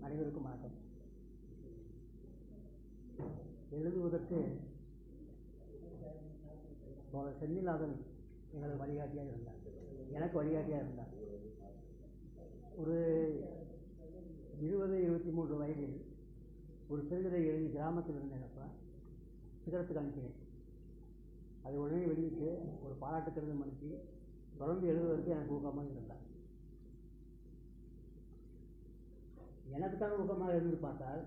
அனைவருக்கும் வணக்கம். எழுதுவதற்கு தோழர் எங்களுக்கு வழிகாட்டியாக இருந்தார். எனக்கு வழிகாட்டியாக இருந்தார். ஒரு இருபது இருபத்தி மூன்று வயதில் ஒரு சிறுகதை எழுதி கிராமத்தில் இருந்தேனப்ப சிகரத்துக்கு அனுப்பினேன். அதை உடனே வெளியிட்டு ஒரு பாராட்டு கடிதம் அனுப்பி தொடர்ந்து எழுதுவதற்கு எனக்கு ஊக்கமாக இருந்தார். எனக்கு தான் ஊக்கமாக இருந்து பார்த்தால்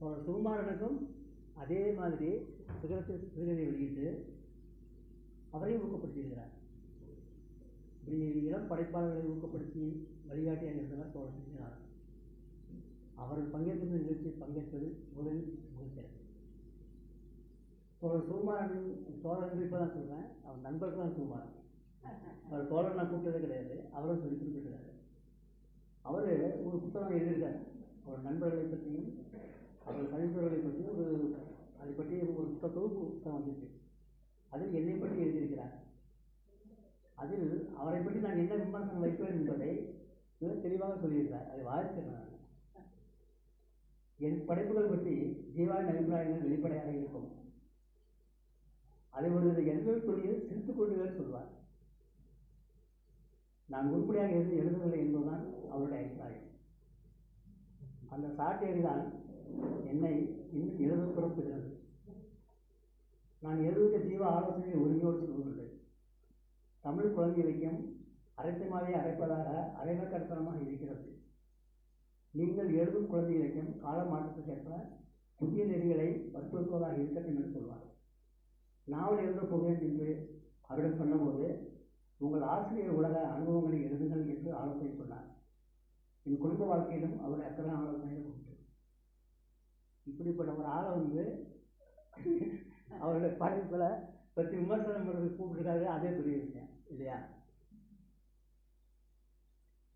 அவர் சுகுமாரனுக்கும் அதே மாதிரி சிகரத்தில் சிறுகதை வெளியிட்டு அவரையும் ஊக்கப்படுத்தியிருக்கிறார். இப்படி இளம் படைப்பாளர்களை ஊக்கப்படுத்தி வழிகாட்டி இருந்தவர் தோழர் செஞ்சினார் அவர் பங்கேற்கின்ற நிகழ்ச்சியில் பங்கேற்பது முதலில் மகிழ்ச்சி தோழர் சுகுமாரன் தோழர்கள் இப்போ தான் சொல்கிறேன் அவர் நண்பர்கள் தான் சுகுமாரன் அவர் தோழர் நான் கூப்பிட்டதே கிடையாது. அவரும் சொல்லி குறிப்பிட்டிருக்காரு அவர் ஒரு புத்தகம் எழுதியிருக்கார். அவர் நண்பர்களை பற்றியும் அவர் கழிப்பவர்களை பற்றியும் ஒரு அதை பற்றி ஒரு புத்த தொகுப்பு புத்தகம் வந்திருக்கு. அதில் என்னை பற்றி எழுதியிருக்கிறார். அதில் அவரை பற்றி நான் என்ன விமர்சனம் வைப்பேன் என்பதை மிக தெளிவாக சொல்லியிருக்கார் அதை வாசித்தேன் நான் என் படைப்புகள் பற்றி ஜீவாவின் அபிப்பிராயங்கள் வெளிப்படையாக இருக்கும். அதை ஒரு எண்கள் சொல்லியில் சிரித்துக் கொள்ளுகள் சொல்வார். நான் உருப்படியாக எழுதி எழுதவில்லை என்பதுதான் அவருடைய அபிப்பிராயம். அந்த சாட்டியறிதான் என்னை இன்னும் எழுத புறப்படுகிறது. நான் எழுதுகிற ஜீவ ஆலோசனை உரிமையோடு சொல்வதில்லை தமிழ் குழந்தை இலக்கியம் அரைத்தமாவே அரைப்பதாக அரைவக்கடத்தனமாக இருக்கிறது. நீங்கள் எழுதும் குழந்தை இலக்கியம் கால மாற்றத்துக்கேற்ப புதிய நெறிகளை வற்புறுத்துவதாக இருக்கட்டும் என்று சொல்வார் நாவல் எழுதப் போகிறேன் என்று அவரிடம் சொன்னபோது உங்கள் ஆசிரியர் உலக அனுபவங்களை எழுதுங்கள் என்று ஆலோசனை சொன்னார். என் குடும்ப வாழ்க்கையிலும் அவர் அத்தனை ஆலோசனைகள் உண்டு இப்படிப்பட்ட ஒரு ஆளை வந்து அவருடைய படைப்பில் பற்றி விமர்சனம் பண்ணுறது கூப்பிட்டுருக்காரு அதே பெரிய விஷயம் இல்லையா?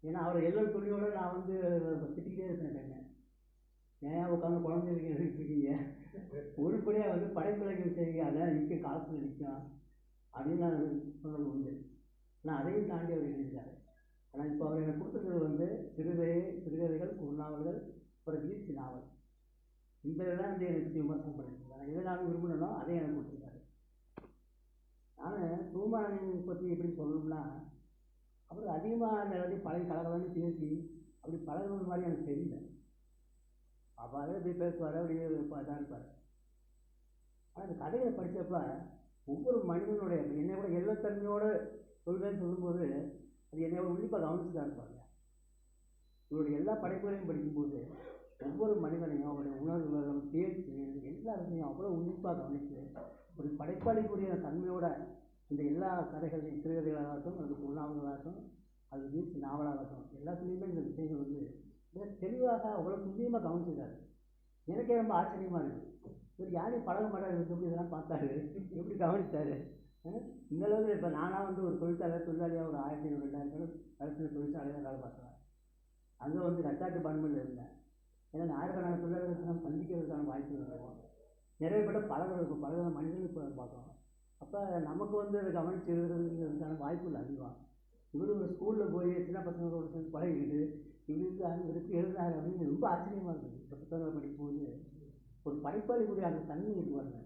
ஏன்னா அவர் எல்லா துணியோட நான் வந்து திட்டிக்கிட்டே இருப்பேன் ஏன் உட்காந்து குழந்தைகளுக்கு இருக்கீங்க உருப்படியாக வந்து படைப்பிலைகள் செய்யுங்க அதான் நிற்க காலத்தில் நிற்கும் அப்படின்னு நான் சொன்னது உண்டு. ஆனால் அதையும் தாண்டி அவர் எழுதியிருக்காரு. ஆனால் இப்போ அவர் எனக்கு கொடுத்துருக்கிறது வந்து சிறுகதை சிறுகதைகள் குறுநாவல்கள் அப்புறம் வீழ்ச்சி நாவல். இந்த இதெல்லாம் வந்து எனக்கு விமர்சனம் பண்ணியிருக்காரு. எதை நான் விரும்பணும் அதையும் எனக்கு கொடுத்துருக்காரு. நான் சூமாரன் பற்றி எப்படி சொல்லணும்னா அப்புறம் அதிகமாக அந்த இடத்துல பழைய கலகலன்னு பேசி அப்படி பழகிற மாதிரி எனக்கு தெரியல. அப்பாவே இப்படி பேசுவார் அப்படியே இதாக இருப்பார் ஆனால் அந்த கதையை படித்தப்ப ஒவ்வொரு மனிதனுடைய என்னை விட எல்லத்தன்மையோடு சொல்வேன்னு சொல்லும்போது அது என்னை விட உன்னிப்பாக கவனிச்சு தான் இருப்பாங்க. இவருடைய எல்லா படைப்புகளையும் படிக்கும்போது ஒவ்வொரு மனிதனையும் அவருடைய உணர்வுகளும் பேச்சு எல்லாத்தையும் அவ்வளோ உன்னிப்பாக கவனித்து ஒரு படைப்பாளிக்குரிய தன்மையோட இந்த எல்லா கதைகளையும் சிறுகதைகளாகட்டும் அல்லது அது வீட்டு நாவலாகட்டும் எல்லாத்துலேயுமே இந்த விஷயங்கள் வந்து மிக தெளிவாக அவ்வளோ துல்லியமாக கவனிச்சிருக்காரு. எனக்கே ரொம்ப ஆச்சரியமாக இருக்குது இவர் யாரையும் பழக மாட்டார் எப்படி இதெல்லாம் பார்த்தாரு? எப்படி கவனித்தார் இந்தளவுக்கு இப்போ நானாக வந்து ஒரு தொழிற்சாலை தொழிலாளியாக ஒரு ஆயிரத்தி ஐநூறு ரெண்டாயிரம் அரசு தொழிற்சாலையாக வேலை பார்க்குறேன் அங்கே வந்து கச்சா டிபார்ட்மெண்ட்டில் இருந்தேன் ஏன்னா ஆயிரக்கணக்கான தொழிலாளர்களுக்கு நம்ம சந்திக்கிறதுக்கான வாய்ப்பு இருக்கும். நிறைய பேர் பழகிறதுக்கு பழகிற மனிதர்களுக்கு பார்க்குறோம். அப்போ நமக்கு வந்து அதை கவனிச்சு எழுதுறதுக்கான வாய்ப்புகள் அதிகம். இவர் ஒரு ஸ்கூலில் போய் சின்ன பசங்களோட சேர்ந்து பழகிக்கிட்டு இவருக்கு அங்கே இருக்கு எழுதுனாரு அப்படின்னு ரொம்ப ஆச்சரியமாக இருக்குது இந்த புத்தகங்களை படிக்கும்போது ஒரு படைப்பாளிக்குரிய அந்த தன்மை இருக்கு பாருங்க.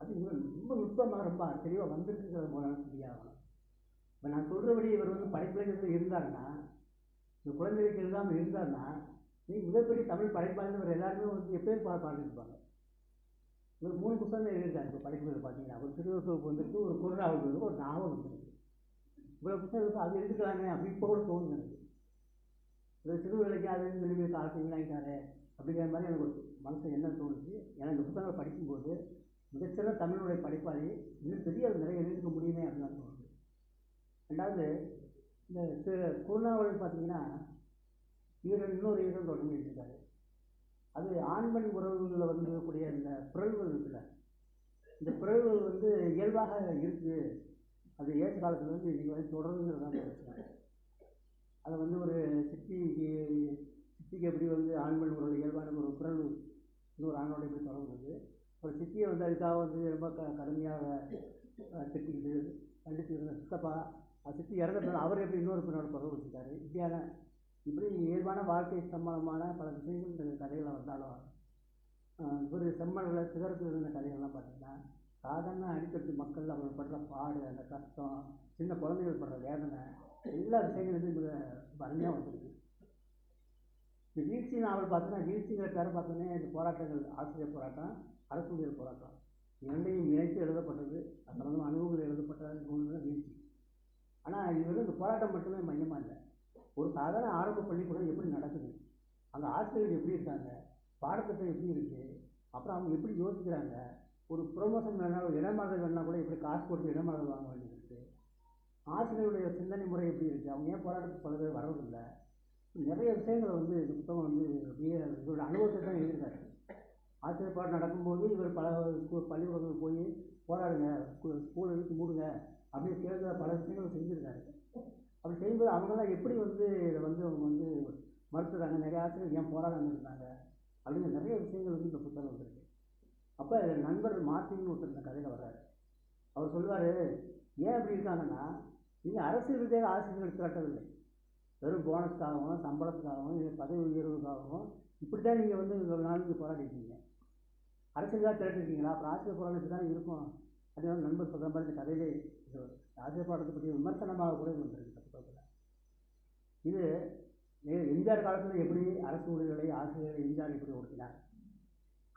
அது இவர் ரொம்ப நுட்பமாக ரொம்ப தெளிவாக வந்திருக்குங்கிறத போனால் சரியாகணும் இப்போ நான் சொல்கிறபடி இவர் வந்து படைப்பாளிகள் இருந்தாருன்னா இந்த குழந்தைகளுக்கு எழுதாமல் இருந்தாருன்னா நீ மிகப்பெரிய தமிழ் படைப்பாளர் இவர் எல்லாருமே வந்து எப்பயும் பா பாடிருப்பாங்க இவர் மூணு புத்தகங்கள் எழுதியிருக்காரு. இப்போ படைப்புகள் பார்த்தீங்கன்னா ஒரு திருவசோப்பு தொகுப்பு வந்துருக்கு ஒரு குறுநாவல் ஒரு நாவல் வந்துருக்கு. இவ்வளோ புத்தகம் அது எடுத்துக்கலாமே அப்படி இப்போ கூட தோணுது எனக்கு. இந்த சிறுவர்களுக்கு அது வெளியே காலத்தை வீணாக்கிட்டாரு அப்படிங்கிற மாதிரி எனக்கு ஒரு மனசு என்ன தோணுச்சு? எனக்கு இந்த புத்தகங்களை படிக்கும்போது மிகச்சிறந்த தமிழுடைய படைப்பாளி இன்னும் பெரிய ஒரு நிறைய எழுதிக்க முடியுமே அப்படின்னு தோணுது. ரெண்டாவது இந்த சிறு குறுநாவல் பார்த்தீங்கன்னா இவர் இன்னொரு ஈரம் தொடர்ந்து எழுதியிருக்காரு அது ஆண் பெண் உறவுகளில் வந்து இருக்கக்கூடிய இந்த பிறழ்வுகள் இருக்குல்ல இந்த பிறழ்வுகள் வந்து இயல்பாக இருக்குது அது ஏற்ற காலத்தில் வந்து இன்றைக்கி வந்து தொடர்ந்துங்கிறது தான் பிரச்சனை அதை வந்து ஒரு சிட்டி சித்திக்கு எப்படி வந்து ஆண் பெண் ஒரு இயல்பான ஒரு குரல் இன்னொரு ஆணோட எப்படி தொடங்குறது ஒரு சித்தியை வந்து அதுக்காக வந்து ரொம்ப க கடுமையாக திட்டிக்கிட்டு கண்டித்து இருந்த சித்தப்பா அது சித்தி இறந்துட்டாலும் அவர் எப்படி இன்னொரு பின்னோட தொடர்பு வச்சுருக்காரு இப்படியான இப்படி இயல்பான வாழ்க்கை சம்பந்தமான பல விஷயங்கள் இந்த கதைகளில் வந்தாலும் ஆஹ் இவர் செம்மல்ல சிகரத்தில் இருந்த கதைகள்லாம் பார்த்தீங்கன்னா சாதாரண அடித்தட்டு மக்கள் அவங்க படுற பாடு அந்த கஷ்டம் சின்ன குழந்தைகள் படுற வேதனை எல்லா விஷயங்களும் மிக ரொம்ப அருமையாக வந்திருக்கு. இந்த வீழ்ச்சி நாவல் பார்த்தோன்னா வீழ்ச்சிங்கிற பேரை பார்த்தோன்னே இந்த போராட்டங்கள் ஆசிரியர் போராட்டம் அரசுடைய போராட்டம். இரண்டையும் இணைத்து எழுதப்பட்டது. அது சம்பந்தமாக அனுபவங்கள் எழுதப்பட்ட நூல் தான் வீழ்ச்சி. ஆனால் இது வந்து இந்த போராட்டம் மட்டுமே மையமாக இல்லை. ஒரு சாதாரண ஆரம்ப பள்ளிக்கூடம் எப்படி நடக்குது? அந்த ஆசிரியர்கள் எப்படி இருக்காங்க? பாடத்திட்டம் எப்படி இருக்குது அப்புறம் அவங்க எப்படி யோசிக்கிறாங்க? ஒரு ப்ரொமோஷன் வேணால் ஒரு இடமாறுதல் கூட எப்படி காசு கொடுத்து இடமாறுதல் வாங்க வேண்டியது இருக்குது ஆசிரியருடைய சிந்தனை முறை எப்படி இருக்குது அவங்க ஏன் போராட்டத்துக்கு பல பேர் வரதில்லை நிறைய விஷயங்களை வந்து இந்த புத்தகம் வந்து அப்படியே இவரோட அனுபவத்தை தான் எழுதியிருக்காரு. ஆசிரியர் பாடம் நடக்கும்போது இவர் பல ஸ்கூல் பள்ளிக்கூடங்கள் போய் போராடுங்க ஸ்கூலை இழுத்து மூடுங்க அப்படின்னு கேட்குற பல விஷயங்கள் செஞ்சுருக்காரு. அப்படி செய்யும்போது அவங்கெல்லாம் எப்படி வந்து இதை வந்து அவங்க வந்து மறுத்துறாங்க? நிறைய ஆசிரியர் ஏன் போராடாமல் இருந்தாங்க? அப்படிங்கிற நிறைய விஷயங்கள் வந்து இந்த புத்தகம் வந்துருக்கு அப்போ நண்பர் மார்ட்டின்னு ஒருத்தர் இந்த கதையில் வர்றார். அவர் சொல்லுவார் ஏன் அப்படி இருக்காங்கன்னா நீங்கள் அரசியல் ரீதியாக ஆசிரியர்கள் திரட்டவில்லை வெறும் போனஸ்க்காகவும் சம்பளத்துக்காகவும் இல்லை பதவி உயர்வுக்காகவும் இப்படி தான் நீங்கள் வந்து ஒரு நாள் நீங்கள் போராடிருக்கீங்க. அரசியலாக திரட்டிருக்கீங்களா? அப்புறம் ஆசிரியர் போராட்டம் தான் இருக்கும். அதே மாதிரி நண்பர் சொல்கிற மாதிரி இந்த கதையிலே இது ஆசிரியர் போராட்டத்தை பற்றி விமர்சனமாக கூட இது வந்திருக்கு இது எம்ஜிஆர் காலத்தில் எப்படி அரசு ஊழியர்களை ஆசிரியர்களை எம்ஜிஆர் எப்படி ஒடுக்கினார்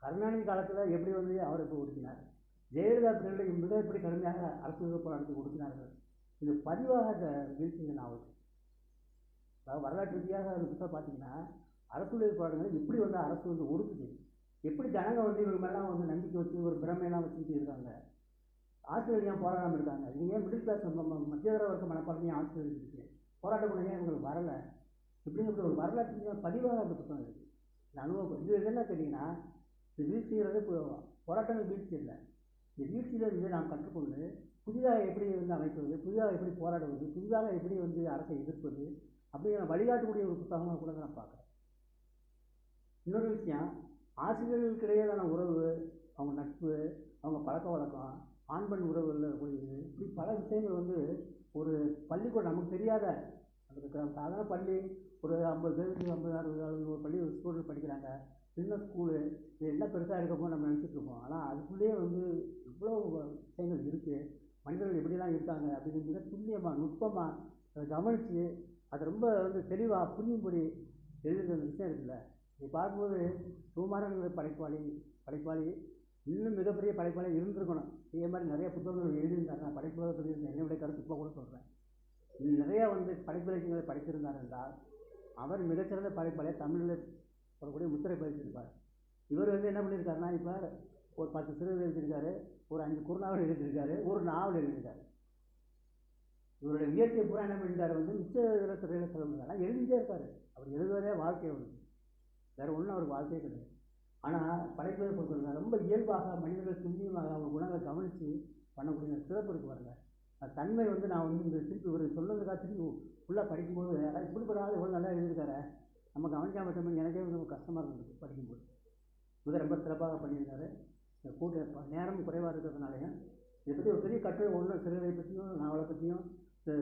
கருணாநிதி காலத்தில் எப்படி வந்து அவர் இப்போ ஒடுக்கினார்? ஜெயலலிதா பிள்ளைகளை மிக எப்படி கடுமையாக அரசு ஊழியர் போராட்டத்துக்கு ஒடுக்கினார்கள்? இது பதிவாக இந்த வீழ்ச்சி அதாவது வரலாற்று ரீதியாக அந்த புத்தகம் பார்த்தீங்கன்னா அரசு போராட்டங்கள் எப்படி வந்து அரசு வந்து ஒடுக்குது? எப்படி ஜனங்க வந்து இவங்க மேலாம் வந்து நம்பிக்கை வச்சு ஒரு பிரமையெல்லாம் வச்சுக்கிட்டு இருக்காங்க? ஆசிரியர் ஏன் போராடாமல் இருக்காங்க? இவங்க ஏன் மிடில் கிளாஸ் மத்திய வர்க்க மனப்பான்மையும் ஆசிரியர் இருக்கு போராட்டம் பண்ண ஏன் இவங்களுக்கு வரலை? இப்படிங்கிற ஒரு வரலாற்று பதிவாக அந்த புத்தகம் இருக்குது இந்த அனுபவம் இது என்ன கேட்டிங்கன்னா இந்த வீழ்ச்சிங்கிறது இப்போ போராட்டங்கள் வீழ்ச்சி இல்லை. இந்த வீழ்ச்சியில் நாம் கற்றுக்கொண்டு புதிதாக எப்படி வந்து அமைப்பது புதிதாக எப்படி போராடுவது புதிதாக எப்படி வந்து அரசை எதிர்ப்பது அப்படிங்கிற வழிகாட்டக்கூடிய ஒரு புத்தகமாக கூட நான் பார்க்குறேன். இன்னொரு விஷயம் ஆசிரியர்களுக்கிடையேதான உறவு அவங்க நட்பு அவங்க பழக்க வழக்கம் ஆண் பெண் உறவுகளில் கூடியது இப்படி பல விஷயங்கள் வந்து ஒரு பள்ளிக்கூடம் நமக்கு தெரியாத அந்த சாதாரண பள்ளி ஒரு ஐம்பது பேருக்கு ஐம்பது அறுபது அறுபது ஒரு பள்ளி ஒரு ஸ்கூலில் படிக்கிறாங்க. சின்ன ஸ்கூலு இது என்ன பெருசாக இருக்கப்போ நம்ம நினச்சிட்ருப்போம் ஆனால் அதுக்குள்ளேயே வந்து இவ்வளோ விஷயங்கள் இருக்குது மனிதர்கள் எப்படிலாம் இருக்காங்க அப்படின்னு மிக துல்லியமாக நுட்பமாக அதை கவனித்து அதை ரொம்ப வந்து தெளிவாக புரியும்படி எழுதுகிற அந்த விஷயம் இருக்குல்ல. இது பார்க்கும்போது சுகுமாரன் படைப்பாளி படைப்பாளி இன்னும் மிகப்பெரிய படைப்பாளி இருந்திருக்கணும். இதே மாதிரி நிறைய புத்தகங்கள் எழுதியிருந்தாங்க படைப்புகளை சொல்லியிருந்தேன். என்னுடைய கருத்து இப்போ கூட சொல்கிறேன் நிறையா வந்து படைப்பிலக்கியங்களை படித்திருந்தார் என்றால் அவர் மிகச்சிறந்த படைப்பாளியாக தமிழில் சொல்லக்கூடிய முத்திரை பதிச்சிருப்பார். இவர் வந்து என்ன பண்ணியிருக்காருன்னா இப்போ ஒரு பத்து சிறுவர் எழுதியிருக்காரு ஒரு அஞ்சு குறுநாவல் எழுதியிருக்காரு ஒரு நாவல் எழுதியிருக்காரு. இவருடைய முயற்சியை பூரா என்ன பண்ணிட்டாரு வந்து மிச்ச இதில் துறையில் சொல்ல எழுதிட்டே இருக்கார். அவர் எழுதுவதே வாழ்க்கை ஒன்று வேறு ஒன்றும் அவருக்கு வாழ்க்கையே கிடையாது. ஆனால் படைப்பதை பொறுத்தவரை ரொம்ப இயல்பாக மனிதர்கள் துல்லியமாக அவங்க குணங்களை கவனித்து பண்ணக்கூடிய சிறப்பு இருக்கு வரல அந்த தன்மை வந்து நான் வந்து இந்த திருப்பி ஒரு சொன்னதுக்காக திருப்பி ஃபுல்லாக படிக்கும்போது இப்படி படாத ஆள் எவ்வளோ நல்லா எழுதியிருக்காரு. நம்ம கவனிக்காம விட்டோம்னு எனக்கே ரொம்ப கஷ்டமாக இருந்தது படிக்கும்போது. இது ரொம்ப சிறப்பாக பண்ணியிருந்தாரு. இந்த கூட்ட நேரம் குறைவாக இருக்கிறதுனாலையும் இதை பற்றி ஒரு பெரிய கட்டுரை ஒன்று சிறுகளை பற்றியும் நாவலை பற்றியும் இந்த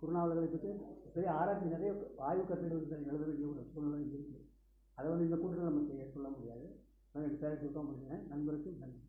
குறுநாவல்களை பற்றி பெரிய ஆராய்ச்சி நிறைய ஆய்வு கட்டுரைகள் எழுத வேண்டிய ஒரு சூழ்நிலை இருக்குது அதை வந்து இந்த கூட்டத்தில் நம்ம செய்ய சொல்ல முடியாது. நான் எனக்கு தேவை சுத்தம் பண்ணிக்கிறேன் நண்பருக்கு நன்றி.